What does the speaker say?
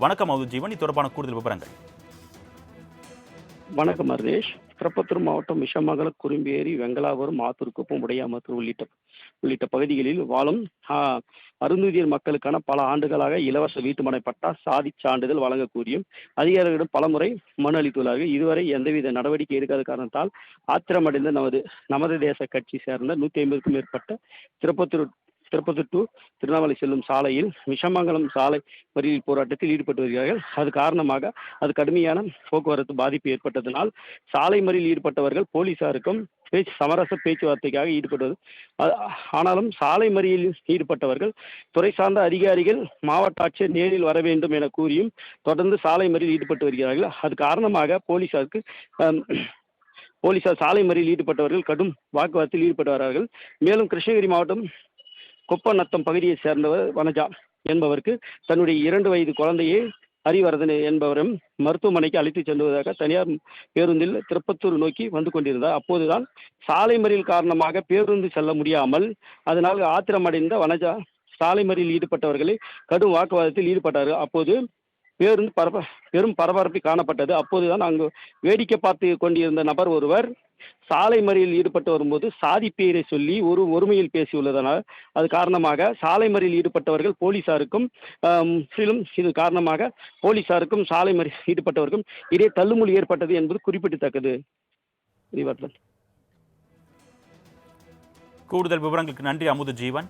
வணக்கம் அமுது ஜீவன். இது தொடர்பான கூடுதல் விவரங்கள். வணக்கம் மருதேஷ் திருப்பத்தூர் மாவட்டம் விஷமங்கலம் குறும்பேரி வெங்கலாபுரம் ஆத்தூர்குப்பம் உடையாமத்தூர் உள்ளிட்ட உள்ளிட்ட பகுதிகளில் வாழும் ஆ, அருந்ததியர் மக்களுக்கான பல ஆண்டுகளாக இலவச வீட்டுமனை பட்டா சாதி சான்றிதழ் வழங்கக்கூடியும் அதிகாரிகளிடம் பலமுறை மனு அளித்துள்ளார்கள். இதுவரை எந்தவித நடவடிக்கை எடுக்காத காரணத்தால் ஆத்திரமடைந்த நமது நமது தேச கட்சி சேர்ந்த நூற்றி ஐம்பதுக்கும் மேற்பட்ட திருப்பத்தூர் திருப்பத்தூர் டு திருவண்ணாமலை செல்லும் சாலையில் விஷமங்கலம் சாலை மறியல் போராட்டத்தில் ஈடுபட்டு வருகிறார்கள். அது காரணமாக அது கடுமையான போக்குவரத்து பாதிப்பு ஏற்பட்டதனால் சாலை மறியல் ஈடுபட்டவர்கள் போலீசாருக்கும் பேச்சு சமரச பேச்சுவார்த்தைக்காக ஈடுபட்டது ஆனாலும் சாலை மறியலில் ஈடுபட்டவர்கள் துறை சார்ந்த அதிகாரிகள் மாவட்ட ஆட்சியர் நேரில் வர வேண்டும் என கூறியும் தொடர்ந்து சாலை மறியல் ஈடுபட்டு வருகிறார்கள். அது காரணமாக போலீசாருக்கு போலீசார் சாலை மறியல் ஈடுபட்டவர்கள் கடும் வாக்குவாதத்தில் ஈடுபட்டு வரார்கள். மேலும் கிருஷ்ணகிரி மாவட்டம் குப்பநத்தம் பகுதியைச் சேர்ந்தவர் வனஜா என்பவருக்கு தன்னுடைய இரண்டு வயது குழந்தையை ஹரிவரதன் என்பவரும் மருத்துவமனைக்கு அழைத்துச் செல்வதாக தனியார் பேருந்தில் திருப்பத்தூர் நோக்கி வந்து கொண்டிருந்தார். அப்போதுதான் சாலை மறியல் காரணமாக பேருந்து செல்ல முடியாமல் அதனால் ஆத்திரமடைந்த வனஜா சாலை மறியலில் ஈடுபட்டவர்களை கடும் வாக்குவாதத்தில் ஈடுபட்டார். அப்போது பேருந்து பரப பெரும் பரபரப்பு காணப்பட்டது. அப்போதுதான் அங்கு வேடிக்கை பார்த்து கொண்டிருந்த நபர் ஒருவர் சாலை மறியலில் ஈடுபட்டு வரும்போது சாதி பெயரை சொல்லி ஒரு ஒருமையில் பேசியுள்ளதனால் அது காரணமாக சாலை மறியலில் ஈடுபட்டவர்கள் போலீசாருக்கும் சிலும் முற்றிலும் இது காரணமாக போலீசாருக்கும் சாலை மறி ஈடுபட்டவருக்கும் இடையே தள்ளுமொழி ஏற்பட்டது என்பது குறிப்பிடத்தக்கது. கூடுதல் விவரங்களுக்கு நன்றி அமுது ஜீவன்.